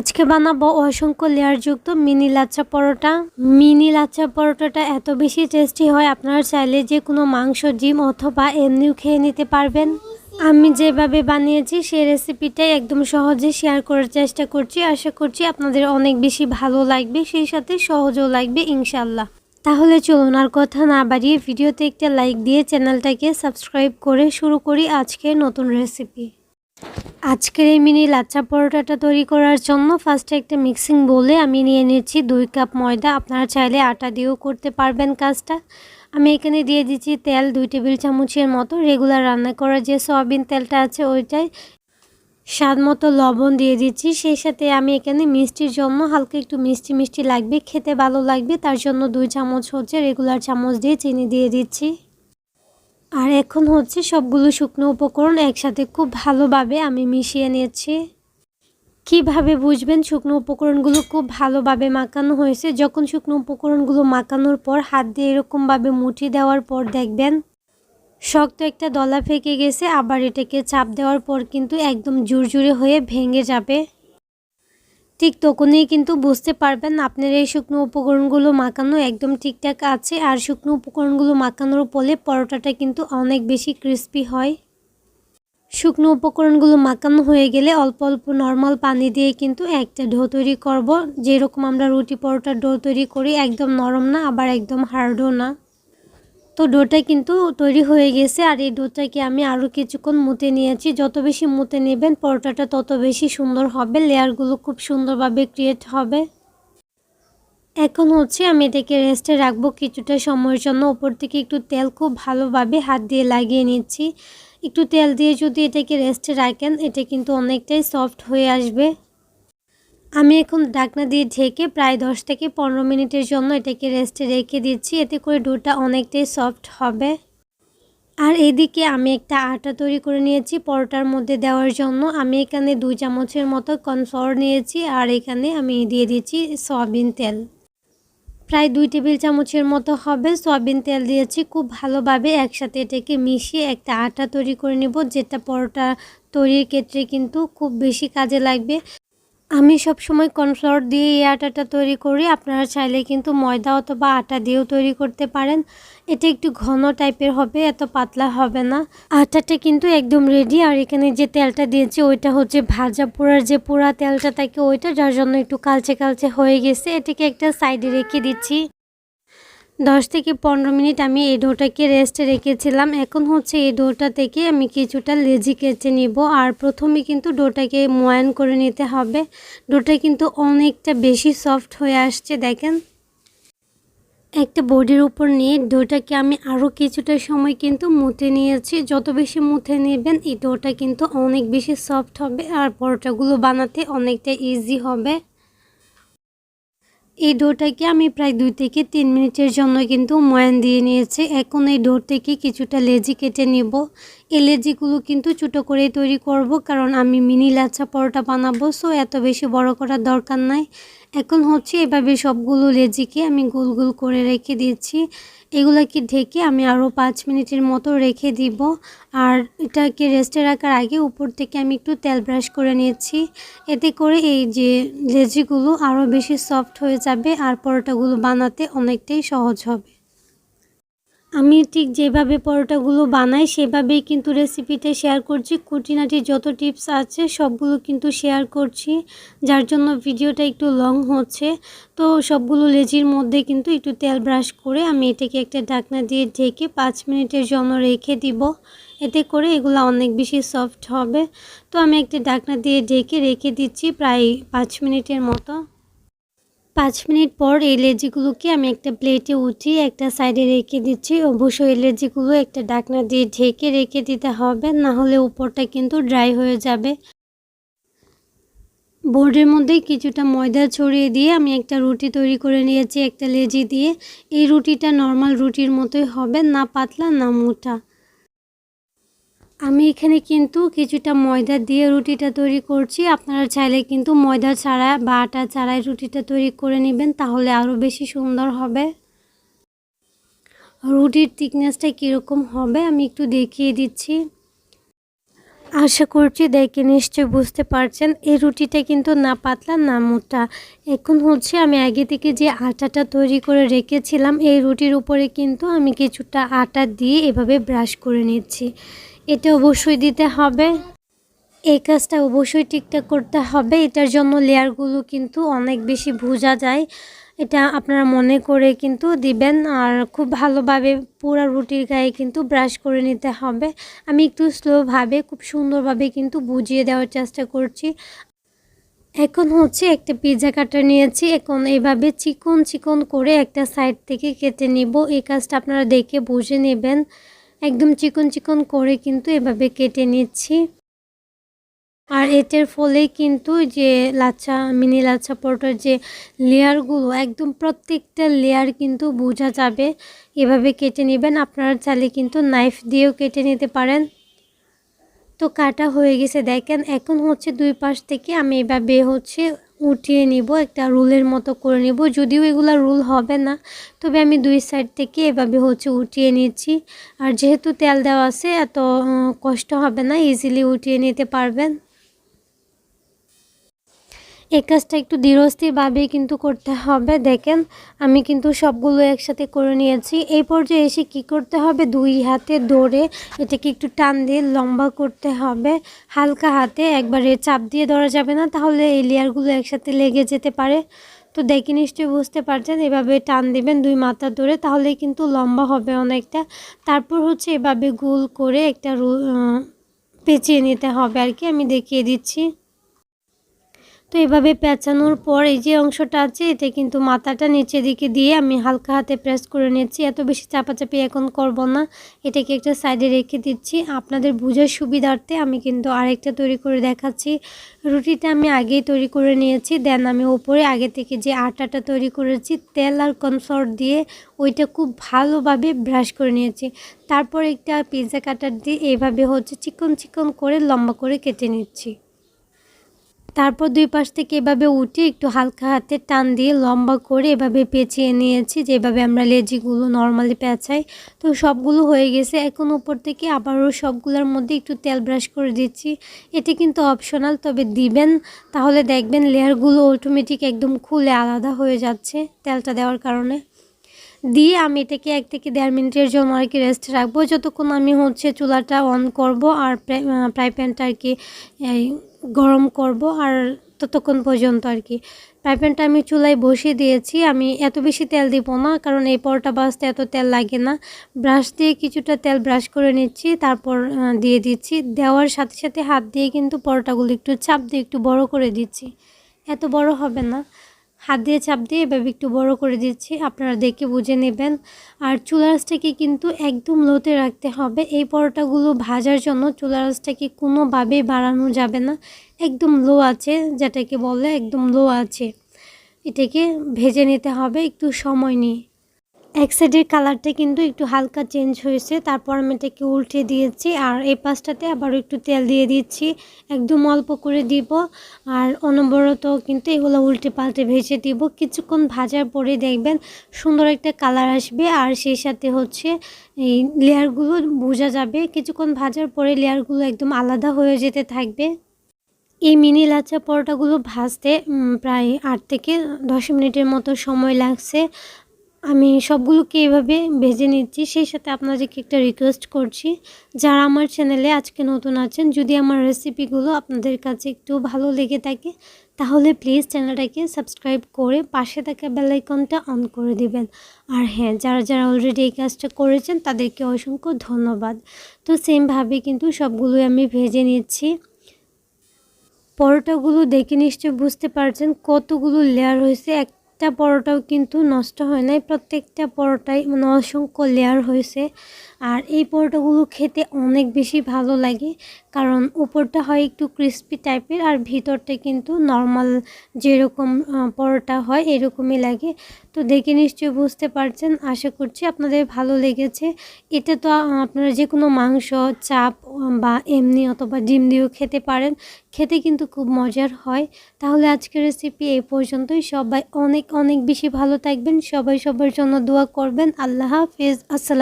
আজকে বানাবো অসংখ্য লেয়ারযুক্ত মিনি লাচ্চা পরোটা। মিনি লাচ্চা পরোটাটা এত বেশি টেস্টি হয়, আপনারা চাইলে যে কোনো মাংস, ডিম অথবা এমনিও খেয়ে নিতে পারবেন। আমি যেভাবে বানিয়েছি সেই রেসিপিটাই একদম সহজে শেয়ার করার চেষ্টা করছি। আশা করছি আপনাদের অনেক বেশি ভালো লাগবে, সেই সাথে সহজও লাগবে ইনশাল্লাহ তাহলে চলুন আর কথা না বাড়িয়ে ভিডিওতে একটা লাইক দিয়ে চ্যানেলটাকে সাবস্ক্রাইব করে শুরু করি আজকের নতুন রেসিপি আজকের এই মিনি লাচ্চা পরোটাটা তৈরি করার জন্য ফার্স্টে একটা মিক্সিং বলে আমি নিয়ে নিচ্ছি দুই কাপ ময়দা। আপনারা চাইলে আটা দিয়েও করতে পারবেন কাজটা। আমি এখানে দিয়ে দিচ্ছি তেল দুই টেবিল চামচের মতো। রেগুলার রান্না করার যে সয়াবিন তেলটা আছে ওইটাই। স্বাদ মতো লবণ দিয়ে দিচ্ছি। সেই সাথে আমি এখানে মিষ্টির জন্য হালকা একটু মিষ্টি মিষ্টি লাগবে, খেতে ভালো লাগবে। তার জন্য দুই চামচ হচ্ছে রেগুলার চামচ দিয়ে চিনি দিয়ে দিচ্ছি। আর এখন হচ্ছে সবগুলো শুকনো উপকরণ একসাথে খুব ভালোভাবে আমি মিশিয়ে নিয়েছি। কীভাবে বুঝবেন শুকনো উপকরণগুলো খুব ভালোভাবে মাখানো হয়েছে? যখন শুকনো উপকরণগুলো মাখানোর পর হাত দিয়ে এরকমভাবে মুঠি দেওয়ার পর দেখবেন শক্ত একটা দলা ফেঁকে গেছে, আবার এটাকে চাপ দেওয়ার পর কিন্তু একদম জুরজুরে হয়ে ভেঙে যাবে। ঠিক তখনই কিন্তু বুঝতে পারবেন আপনার এই শুকনো উপকরণগুলো মাখানো একদম ঠিকঠাক আছে। আর শুকনো উপকরণগুলো মাখানোর ফলে পরোটাটা কিন্তু অনেক বেশি ক্রিস্পি হয়। শুকনো উপকরণগুলো মাখানো হয়ে গেলে অল্প অল্প নর্মাল পানি দিয়ে কিন্তু একটা ডো তৈরি করব। যেরকম আমরা রুটি পরোটার ডো তৈরি করি, একদম নরম না, আবার একদম হার্ডও না। তো ডোটা কিন্তু তৈরি হয়ে গেছে আর এই ডোটাকে আমি আরও কিছুক্ষণ মুতে নিয়েছি। যত বেশি মুতে নেবেন, পরোটাটা তত বেশি সুন্দর হবে, লেয়ারগুলো খুব সুন্দরভাবে ক্রিয়েট হবে। এখন হচ্ছে আমি এটাকে রেস্টে রাখব কিছুটা সময়ের জন্য। ওপর থেকে একটু তেল খুব ভালোভাবে হাত দিয়ে লাগিয়ে নিচ্ছি। একটু তেল দিয়ে যদি এটাকে রেস্টে রাখেন, এটা কিন্তু অনেকটাই সফট হয়ে আসবে। আমি এখন ডাকনা দিয়ে ঢেকে প্রায় দশ থেকে পনেরো মিনিটের জন্য এটাকে রেস্টে রেখে দিচ্ছি। এতে করে ডোটা অনেকটাই সফট হবে। আর এদিকে আমি একটা আটা তৈরি করে নিয়েছি। পরোটার মধ্যে দেওয়ার জন্য আমি এখানে দুই চামচের মতো কর্নফ্লাওয়ার নিয়েছি আর এখানে আমি দিয়ে দিচ্ছি সয়াবিন তেল। প্রায় দুই টেবিল চামচের মতো হবে। সয়াবিন তেল দিয়েছি খুব ভালোভাবে একসাথে এটাকে মিশিয়ে একটা আটা তৈরি করে নেব, যেটা পরোটা তৈরির ক্ষেত্রে কিন্তু খুব বেশি কাজে লাগবে। আমি সব সময় কর্নফ্লাওয়ার দিয়ে এই আটাটা তৈরি করি। আপনারা চাইলে কিন্তু ময়দা অথবা আটা দিয়েও তৈরি করতে পারেন। এটা একটু ঘন টাইপের হবে, এত পাতলা হবে না। আটাটা কিন্তু একদম রেডি আর এখানে যে তেলটা দিয়েছি, ওইটা হচ্ছে ভাজা পোড়ার যে পোড়া তেলটা থাকে, ওইটা, যার জন্য একটু কালচে কালচে হয়ে গেছে। এটাকে একটা সাইডে রেখে দিচ্ছি। দশ থেকে পনেরো মিনিট আমি এই ডোটাকে রেস্টে রেখেছিলাম। এখন হচ্ছে এই ডোটা থেকে আমি কিছুটা লেজি কেচে নিব। আর প্রথমে কিন্তু ডোটাকে ময়ান করে নিতে হবে। ডোটা কিন্তু অনেকটা বেশি সফট হয়ে আসছে, দেখেন। একটা বোর্ডের উপর নিয়ে ডোটাকে আমি আরও কিছুটা সময় কিন্তু মুথে নিয়েছি। যত বেশি মুথে নেবেন, এই ডোটা কিন্তু অনেক বেশি সফট হবে আর পরোটাগুলো বানাতে অনেকটা ইজি হবে। এই ডোটাকে আমি প্রায় দুই থেকে তিন মিনিটের জন্য কিন্তু ময়ান দিয়ে নিয়েছি। এখন এই ডোর থেকে কিছুটা লেজি কেটে নেব। এই লেজিগুলো কিন্তু ছোটো করে তৈরি করব কারণ আমি মিনি লাচ্ছা পরোটা বানাবো সো এত বেশি বড় করার দরকার নাই। এখন হচ্ছে এভাবে সবগুলো লেজিকে আমি গোল গোল করে রেখে দিচ্ছি এগুলাকে ঢেকে আমি আরও পাঁচ মিনিটের মতো রেখে দিব। আর এটাকে রেস্টে রাখার আগে উপর থেকে আমি একটু তেল ব্রাশ করে নিয়েছি। এতে করে এই যে লেজিগুলো আরও বেশি সফট হয়ে যাবে আর পরোটাগুলো বানাতে অনেকটাই সহজ হবে। আমি ঠিক যেভাবে পরোটাগুলো বানাই, সেভাবেই কিন্তু রেসিপিটা শেয়ার করছি। খুঁটিনাটি যত টিপস আছে, সবগুলো কিন্তু শেয়ার করছি। যার জন্য ভিডিওটা একটু লং হচ্ছে। তো সবগুলো লেজির মধ্যে কিন্তু একটু তেল ব্রাশ করে আমি এটাকে একটা ঢাকনা দিয়ে ঢেকে পাঁচ মিনিটের জন্য রেখে দিব। এতে করে এগুলো অনেক বেশি সফট হবে। তো আমি একটা ঢাকনা দিয়ে ঢেকে রেখে দিচ্ছি প্রায় পাঁচ মিনিটের মতো। পাঁচ মিনিট পর এই লেজিগুলোকে আমি একটা প্লেটে উঠিয়ে একটা সাইডে রেখে দিচ্ছি। অবশ্যই এই লেজিগুলো একটা ডাকনা দিয়ে ঢেকে রেখে দিতে হবে, না হলে উপরটা কিন্তু ড্রাই হয়ে যাবে। বোর্ডের মধ্যে কিছুটা ময়দা ছড়িয়ে দিয়ে আমি একটা রুটি তৈরি করে নিয়েছি, একটা লেজি দিয়ে। এই রুটিটা নর্মাল রুটির মতোই হবে, না পাতলা, না মোটা। আমি এখানে কিন্তু কিছুটা ময়দা দিয়ে রুটিটা তৈরি করছি। আপনারা চাইলে কিন্তু ময়দা ছাড়া বা আটা ছাড়াই রুটিটা তৈরি করে নেবেন, তাহলে আরও বেশি সুন্দর হবে। রুটির থিকনেসটা কীরকম হবে আমি একটু দেখিয়ে দিচ্ছি। আশা করছি দেখে নিশ্চয় বুঝতে পারছেন, এই রুটিটা কিন্তু না পাতলা, না মোটা। এখন হচ্ছে আমি আগে থেকে যে আটাটা তৈরি করে রেখেছিলাম, এই রুটির উপরে কিন্তু আমি কিছুটা আটা দিয়ে এভাবে ব্রাশ করে নিচ্ছি। এটা অবশ্যই দিতে হবে। এই কাজটা অবশ্যই ঠিকঠাক করতে হবে। এটার জন্য লেয়ারগুলো কিন্তু অনেক বেশি বোঝা যায়। এটা আপনারা মনে করে কিন্তু দিবেন। আর খুব ভালোভাবে পুরো রুটির গায়ে কিন্তু ব্রাশ করে নিতে হবে। আমি একটু স্লোভাবে, খুব সুন্দরভাবে কিন্তু বুঝিয়ে দেওয়ার চেষ্টা করছি। এখন হচ্ছে একটা পিৎজা কাটার নিয়েছি। এখন এইভাবে চিকন চিকন করে একটা সাইড থেকে কেটে নিব। এই কাজটা আপনারা দেখে বুঝে নেবেন। একদম চিকন চিকন করে কিন্তু এভাবে কেটে নিচ্ছি। আর এটার ফলে কিন্তু যে লাচ্ছা, মিনি লাচ্ছা পরোটার যে লেয়ারগুলো, একদম প্রত্যেকটা লেয়ার কিন্তু বোঝা যাবে। এভাবে কেটে নেবেন, আপনারা চাইলে কিন্তু নাইফ দিয়েও কেটে নিতে পারেন। তো কাটা হয়ে গেছে, দেখেন, এখন হচ্ছে দুই পাশ থেকে আমি এভাবে হচ্ছে উঠিয়ে নিব, একটা রুলের মতো করে নিব। যদিও এগুলো রুল হবে না, তবে আমি দুই সাইড থেকে এভাবে হচ্ছে উঠিয়ে নিচ্ছি। আর যেহেতু তেল দেওয়া আছে, এত কষ্ট হবে না ইজিলি উঠিয়ে নিতে পারবেন। এই কাজটা একটু ধীরস্থিরভাবেই কিন্তু করতে হবে। দেখেন, আমি কিন্তু সবগুলো একসাথে করে নিয়েছি। এই পর্যায়ে এসে কি করতে হবে? দুই হাতে দৌড়ে এটাকে একটু টান দিয়ে লম্বা করতে হবে। হালকা হাতে একবারে চাপ দিয়ে ধরা যাবে না, তাহলে এই লেয়ারগুলো একসাথে লেগে যেতে পারে। তো দেখে নিশ্চয়ই বুঝতে পারছেন, এভাবে টান দিবেন দুই মাথা ধরে তাহলে কিন্তু লম্বা হবে অনেকটা। তারপর হচ্ছে এভাবে গোল করে একটা পেঁচিয়ে নিতে হবে আর কি আমি দেখিয়ে দিচ্ছি। তো এভাবে পেঁচানোর পর এই যে অংশটা আছে এটা কিন্তু মাথাটা নিচের দিকে দিয়ে আমি হালকা হাতে প্রেস করে নিচ্ছি এত বেশি চাপাচাপি এখন করব না। এটাকে একটা সাইডে রেখে দিচ্ছি। আপনাদের বুঝার সুবিধার্থে আমি কিন্তু আরেকটা তৈরি করে দেখাচ্ছি। রুটিটা আমি আগেই তৈরি করে নিয়েছি। দেন আমি ওপরে আগে থেকে যে আটাটা তৈরি করেছি, তেল আর কনফর্ট দিয়ে ওইটা খুব ভালোভাবে ব্রাশ করে নিয়েছি। তারপর একটা পিৎজা কাটার দিয়ে এইভাবে হচ্ছে চিকন চিকন করে লম্বা করে কেটে নিচ্ছি। তারপর দুই পাশ থেকে এভাবে উঠে একটু হালকা হাতে টান দিয়ে লম্বা করে এভাবে পেঁচিয়ে নিয়েছি, যেভাবে আমরা লেজিগুলো নর্মালি পেঁচাই। তো সবগুলো হয়ে গেছে। এখন উপর থেকে আবারও সবগুলোর মধ্যে একটু তেল ব্রাশ করে দিচ্ছি। এটি কিন্তু অপশনাল তবে দিবেন। তাহলে দেখবেন লেয়ারগুলো অটোমেটিক একদম খুলে আলাদা হয়ে যাচ্ছে তেলটা দেওয়ার কারণে। দিয়ে আমি এটাকে এক থেকে দেড় মিনিটের জন্য আর কি রেস্ট রাখব। যতক্ষণ আমি হচ্ছে চুলাটা অন করব আর ফ্রাই প্যানটা আর কি গরম করব আর ততক্ষণ পর্যন্ত আর কি। প্যানটা আমি চুলায় বসিয়ে দিয়েছি। আমি এত বেশি তেল দিব না, কারণ এই পরোটা বাজতে এত তেল লাগে না। ব্রাশ দিয়ে কিছুটা তেল ব্রাশ করে নিচ্ছি, তারপর দিয়ে দিচ্ছি। দেওয়ার সাথে সাথে হাত দিয়ে কিন্তু পরোটাগুলো একটু চাপ দিয়ে একটু বড় করে দিচ্ছি। এত বড় হবে না। হাত দিয়ে চাপ দিয়ে এভাবে একটু বড় করে দিচ্ছি, আপনারা দেখে বুঝে নেবেন। আর চুলারাসটাকে কিন্তু একদম লোতে রাখতে হবে। এই পরোটাগুলো ভাজার জন্য চুলারাসটাকে কোনোভাবেই বাড়ানো যাবে না। একদম লো আছে, যেটাকে বলে একদম লো আছে। এটাকে ভেজে নিতে হবে, একটু সময় নিয়ে। এক সাইডের কালারটা কিন্তু একটু হালকা চেঞ্জ হয়েছে। তারপর আমি এটাকে উল্টে দিয়েছি আর এই পাশটাতে আবার একটু তেল দিয়ে দিচ্ছি। একদম অল্প করে দিব আর অনবরত কিন্তু এগুলো উল্টে পাল্টে ভেজে দিব। কিছুক্ষণ ভাজার পরে দেখবেন সুন্দর একটা কালার আসবে আর সেই সাথে হচ্ছে এই লেয়ারগুলো বোঝা যাবে। কিছুক্ষণ ভাজার পরে লেয়ারগুলো একদম আলাদা হয়ে যেতে থাকবে। এই মিনি লাচ্চা পরোটাগুলো ভাজতে প্রায় আট থেকে দশ মিনিটের মতো সময় লাগছে। আমি সবগুলোকে এভাবে ভেজে নিচ্ছি। সেই সাথে আপনাদেরকে একটা রিকোয়েস্ট করছি। যারা আমার চ্যানেলে আজকে নতুন আছেন, যদি আমার রেসিপিগুলো আপনাদের কাছে একটু ভালো লেগে থাকে, তাহলে প্লিজ চ্যানেলটাকে সাবস্ক্রাইব করে পাশে থাকা বেলাইকনটা অন করে দিবেন। আর হ্যাঁ যারা যারা অলরেডি এই কাজটা করেছেন, তাদেরকে অসংখ্য ধন্যবাদ। তো সেমভাবে কিন্তু সবগুলোই আমি ভেজে নিচ্ছি। পরোটাগুলো দেখে নিশ্চয়ই বুঝতে পারছেন কতগুলো লেয়ার হয়েছে। এক একটা পরোটাও কিন্তু নষ্ট হয় নাই। প্রত্যেকটা পরোটাই মানে অসংখ্য লেয়ার হয়েছে। আর এই পরোটাগুলো খেতে অনেক বেশি ভালো লাগে। কারণ উপরটা হয় একটু ক্রিস্পি টাইপের আর ভিতরটা কিন্তু নর্মাল যেরকম পরোটা হয় এরকমই লাগে। তো দেখে নিশ্চয়ই বুঝতে পারছেন। আশা করছি আপনাদের ভালো লেগেছে। এটা তো আপনারা যে কোনো মাংস, চাপ বা এমনি অথবা ডিম দিয়েও খেতে পারেন। খেতে কিন্তু খুব মজার হয়। তাহলে আজকের রেসিপি এই পর্যন্তই। সবাই অনেক অনেক বেশি ভালো থাকবেন সবাই সবার জন্য দোয়া করবেন। আল্লাহ হাফিজ। আসসালাম